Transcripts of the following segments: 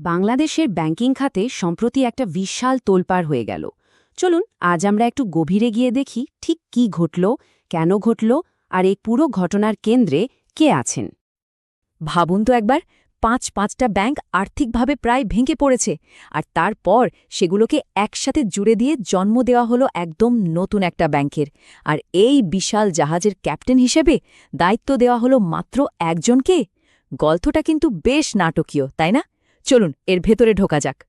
বাংলাদেশের ব্যাংকিং খাতে সম্প্রতি একটা বিশাল তোলপাড় হয়ে গেল। চলুন, আজ আমরা একটু গভীরে গিয়ে দেখি ঠিক কি ঘটল, কেন ঘটল, আর এই পুরো ঘটনার কেন্দ্রে কে আছেন। ভাবুন তো একবার, পাঁচ পাঁচটা ব্যাংক আর্থিকভাবে প্রায় ভেঙে পড়েছে, আর তারপর সেগুলোকে একসাথে জুড়ে দিয়ে জন্ম দেওয়া হলো একদম নতুন একটা ব্যাংকের, আর এই বিশাল জাহাজের ক্যাপ্টেন হিসেবে দায়িত্ব দেওয়া হলো মাত্র একজনকে। গল্পটা কিন্তু বেশ নাটকীয়, তাই না? চলুন, এর ভেতরে ঢোকা যাক।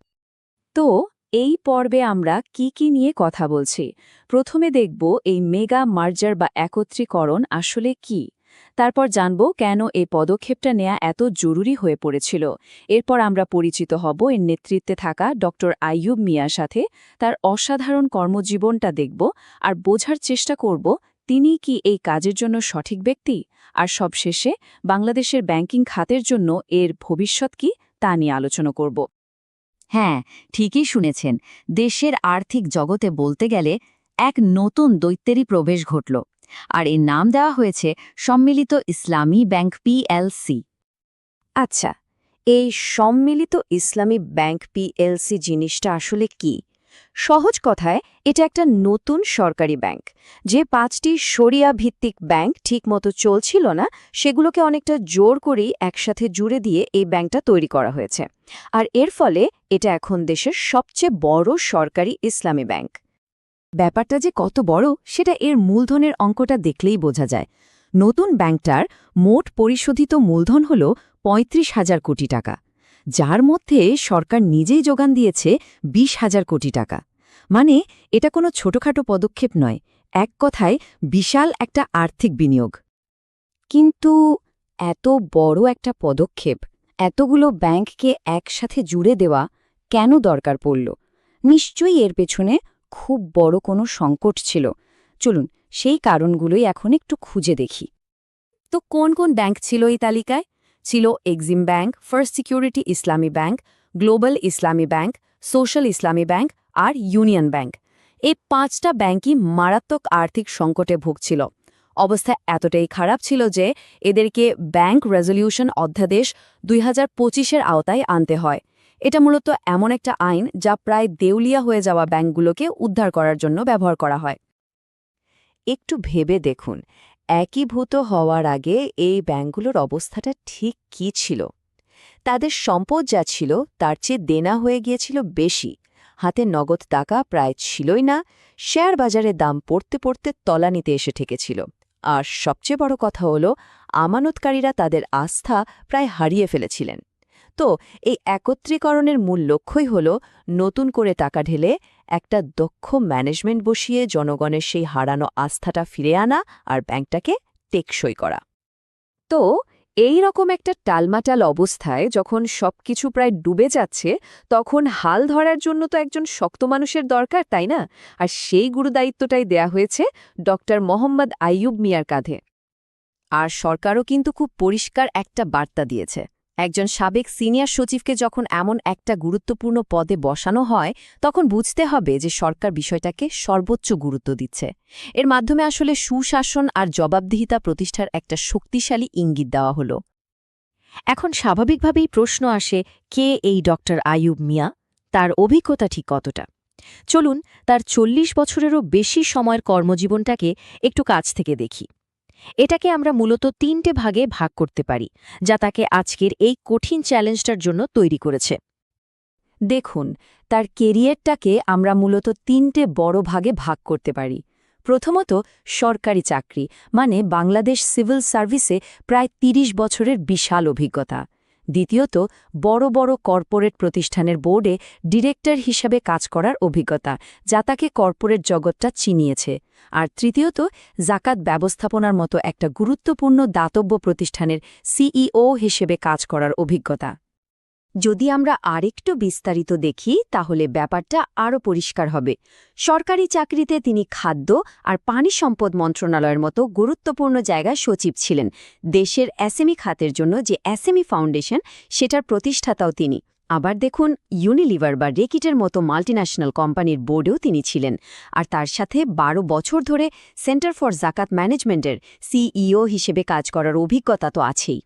তো, এই পর্বে আমরা কি কি নিয়ে কথা বলছি? প্রথমে দেখব এই মেগা মার্জার বা একত্রীকরণ আসলে কি? তারপর জানব কেন এই পদক্ষেপটা নেয়া এত জরুরি হয়ে পড়েছিল। এরপর আমরা পরিচিত হব এর নেতৃত্বে থাকা ড আইয়ুব মিয়ার সাথে, তার অসাধারণ কর্মজীবনটা দেখব, আর বোঝার চেষ্টা করব, তিনি কি এই কাজের জন্য সঠিক ব্যক্তি? আর সবশেষে, বাংলাদেশের ব্যাংকিং খাতের জন্য এর ভবিষ্যৎ কি? তা নিয়ে আলোচনা করব। হ্যাঁ ঠিকই শুনেছেন, দেশের আর্থিক জগতে বলতে গেলে এক নতুন দৈত্যেরই প্রবেশ ঘটল, আর এর নাম দেওয়া হয়েছে সম্মিলিত ইসলামী ব্যাংক পিএলসি আচ্ছা এই সম্মিলিত ইসলামী ব্যাংক পিএলসি জিনিসটা আসলে কি? সহজ কথায়, এটা একটা নতুন সরকারি ব্যাংক। যে পাঁচটি শরিয়া ভিত্তিক ব্যাংক ঠিকমতো চলছিল না, সেগুলোকে অনেকটা জোর করেই একসাথে জুড়ে দিয়ে এই ব্যাংকটা তৈরি করা হয়েছে। আর এর ফলে এটা এখন দেশের সবচেয়ে বড় সরকারি ইসলামী ব্যাংক। ব্যাপারটা যে কত বড়, সেটা এর মূলধনের অঙ্কটা দেখলেই বোঝা যায়। নতুন ব্যাংকটার মোট পরিশোধিত মূলধন হল পঁয়ত্রিশ হাজার কোটি টাকা। যার মধ্যে সরকার নিজেই যোগান দিয়েছে বিশ হাজার কোটি টাকা। মানে এটা কোনো ছোটখাটো পদক্ষেপ নয়, এক কথায় বিশাল একটা আর্থিক বিনিয়োগ। কিন্তু এত বড় একটা পদক্ষেপ, এতগুলো ব্যাংককে একসাথে জুড়ে দেওয়া কেন দরকার পড়ল? নিশ্চয়ই এর পেছনে খুব বড় কোনো সংকট ছিল। চলুন, সেই কারণগুলোই এখন একটু খুঁজে দেখি। তো কোন কোন ব্যাংক ছিল এই তালিকায়? ছিল Exim Bank, First Security Islami Bank, Global Islami Bank, Social Islami Bank আর ইউনিয়ন ব্যাংক। এই পাঁচটা ব্যাংকই মারাত্মক আর্থিক সংকটে ভুগছিল। অবস্থা এতটাই খারাপ ছিল যে এদেরকে ব্যাংক রেজলিউশন অধ্যাদেশ দুই হাজার আওতায় আনতে হয়। এটা মূলত এমন একটা আইন যা প্রায় দেউলিয়া হয়ে যাওয়া ব্যাংকগুলোকে উদ্ধার করার জন্য ব্যবহার করা হয়। একটু ভেবে দেখুন একীভূত হওয়ার আগে এই ব্যাংকগুলোর অবস্থাটা ঠিক কি ছিল? তাদের সম্পদ যা ছিল, তার চেয়ে দেনা হয়ে গিয়েছিল বেশি। হাতে নগদ টাকা প্রায় ছিলই না, শেয়ার বাজারে দাম পড়তে পড়তে তলানিতে এসে ঠেকেছিল। আর সবচেয়ে বড় কথা হল, আমানতকারীরা তাদের আস্থা প্রায় হারিয়ে ফেলেছিলেন। তো এই একত্রীকরণের মূল লক্ষ্যই হল, নতুন করে টাকা ঢেলে একটা দক্ষ ম্যানেজমেন্ট বসিয়ে জনগণের সেই হারানো আস্থাটা ফিরে আনা আর ব্যাংকটাকে টেকসই করা। তো, এই রকম একটা টালমাটাল অবস্থায় যখন সবকিছু প্রায় ডুবে যাচ্ছে, তখন হাল ধরার জন্য তো একজন শক্ত মানুষের দরকার, তাই না? আর সেই গুরুদায়িত্বটাই দেয়া হয়েছে ডক্টর মোহাম্মদ আইয়ুব মিয়ার কাঁধে। আর সরকারও কিন্তু খুব পরিষ্কার একটা বার্তা দিয়েছে। একজন সাবেক সিনিয়র সচিবকে যখন এমন একটা গুরুত্বপূর্ণ পদে বসানো হয়, তখন বুঝতে হবে যে সরকার বিষয়টাকে সর্বোচ্চ গুরুত্ব দিচ্ছে। এর মাধ্যমে আসলে সুশাসন আর জবাবদিহিতা প্রতিষ্ঠার একটা শক্তিশালী ইঙ্গিত দেওয়া হল। এখন স্বাভাবিকভাবেই প্রশ্ন আসে, কে এই ডক্টর আয়ুব মিয়া? তার অভিজ্ঞতা ঠিক কতটা? চলুন তার চল্লিশ বছরেরও বেশি সময়ের কর্মজীবনটাকে একটু কাছ থেকে দেখি। এটাকে আমরা মূলত তিনটে ভাগে ভাগ করতে পারি, যা তাকে আজকের এই কঠিন চ্যালেঞ্জটার জন্য তৈরি করেছে। দেখুন, তার কেরিয়ারটাকে আমরা মূলত তিনটে বড় ভাগে ভাগ করতে পারি। প্রথমত, সরকারি চাকরি মানে বাংলাদেশ সিভিল সার্ভিসে প্রায় ৩০ বছরের বিশাল অভিজ্ঞতা। দ্বিতীয়ত, বড় বড় কর্পোরেট প্রতিষ্ঠানের বোর্ডে ডিরেক্টর হিসাবে কাজ করার অভিজ্ঞতা, যা তাকে কর্পোরেট জগৎটা চিনিয়েছে। আর তৃতীয়ত, জাকাত ব্যবস্থাপনার মতো একটা গুরুত্বপূর্ণ দাতব্য প্রতিষ্ঠানের সিইও হিসেবে কাজ করার অভিজ্ঞতা। যদি আমরা আরেকটু বিস্তারিত দেখি, তাহলে ব্যাপারটা আরও পরিষ্কার হবে। সরকারি চাকরিতে তিনি খাদ্য আর পানি সম্পদ মন্ত্রণালয়ের মতো গুরুত্বপূর্ণ জায়গায় সচিব ছিলেন। দেশের এসএমই খাতের জন্য যে এসএমই ফাউন্ডেশন, সেটার প্রতিষ্ঠাতাও তিনি। আবার দেখুন, ইউনিলিভার বা রেকিটের মতো মাল্টিন্যাশনাল কোম্পানির বোর্ডেও তিনি ছিলেন। আর তার সাথে ১২ বছর ধরে সেন্টার ফর জাকাত ম্যানেজমেন্টের সিইও হিসেবে কাজ করার অভিজ্ঞতা তো আছেই।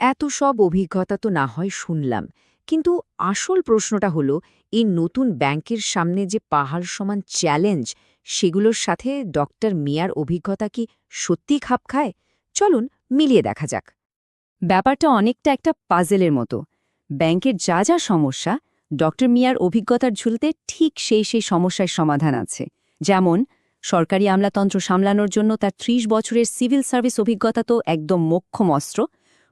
এত সব অভিজ্ঞতা তো না হয় শুনলাম। কিন্তু আসল প্রশ্নটা হলো, এই নতুন ব্যাংকের সামনে যে পাহাড় সমান চ্যালেঞ্জ, সেগুলোর সাথে ডক্টর মিয়ার অভিজ্ঞতা কি সত্যিই খাপ খায়? চলুন মিলিয়ে দেখা যাক। ব্যাপারটা অনেকটা একটা পাজেলের মতো। ব্যাংকের যা যা সমস্যা, ডক্টর মিয়ার অভিজ্ঞতার ঝুলতে ঠিক সেই সেই সমস্যার সমাধান আছে। যেমন, সরকারি আমলাতন্ত্র সামলানোর জন্য তার ত্রিশ বছরের সিভিল সার্ভিস অভিজ্ঞতা তো একদম মোক্ষম অস্ত্র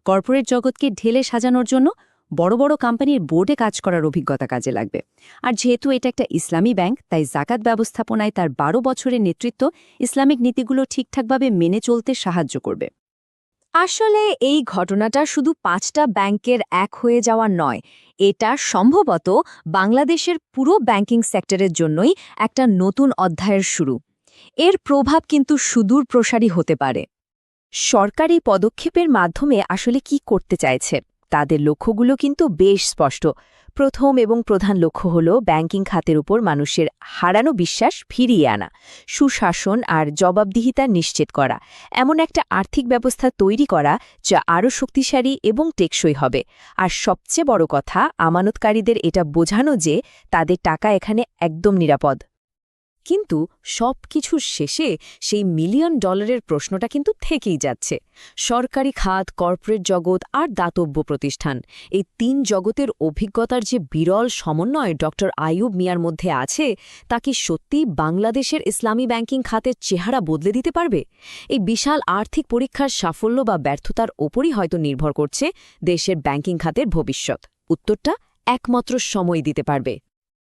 কর্পোরেট জগৎকে ঢেলে সাজানোর জন্য বড় বড় কোম্পানির বোর্ডে কাজ করার অভিজ্ঞতা কাজে লাগবে। আর যেহেতু এটা একটা ইসলামী ব্যাংক, তাই জাকাত ব্যবস্থাপনায় তার বারো বছরের নেতৃত্ব ইসলামিক নীতিগুলো ঠিকঠাকভাবে মেনে চলতে সাহায্য করবে। আসলে এই ঘটনাটা শুধু পাঁচটা ব্যাংকের এক হয়ে যাওয়া নয়, এটা সম্ভবত বাংলাদেশের পুরো ব্যাংকিং সেক্টরের জন্যই একটা নতুন অধ্যায়ের শুরু। এর প্রভাব কিন্তু সুদূর প্রসারী হতে পারে। সরকারি পদক্ষেপের মাধ্যমে আসলে কি করতে চাইছে? তাদের লক্ষ্যগুলো কিন্তু বেশ স্পষ্ট। প্রথম এবং প্রধান লক্ষ্য হল ব্যাংকিং খাতের উপর মানুষের হারানো বিশ্বাস ফিরিয়ে আনা, সুশাসন আর জবাবদিহিতা নিশ্চিত করা। এমন একটা আর্থিক ব্যবস্থা তৈরি করা যা আরও শক্তিশালী এবং টেকসই হবে। আর সবচেয়ে বড় কথা, আমানতকারীদের এটা বোঝানো যে তাদের টাকা এখানে একদম নিরাপদ। কিন্তু সব কিছুর শেষে সেই মিলিয়ন ডলারের প্রশ্নটা কিন্তু থেকেই যাচ্ছে। সরকারি খাত, কর্পোরেট জগৎ আর দাতব্য প্রতিষ্ঠান, এই তিন জগতের অভিজ্ঞতার যে বিরল সমন্বয় ড আইয়ুব মিয়ার মধ্যে আছে, তা কি সত্যিই বাংলাদেশের ইসলামী ব্যাংকিং খাতের চেহারা বদলে দিতে পারবে? এই বিশাল আর্থিক পরীক্ষার সাফল্য বা ব্যর্থতার ওপরই হয়তো নির্ভর করছে দেশের ব্যাংকিং খাতের ভবিষ্যৎ। উত্তরটা একমাত্র সময় দিতে পারবে।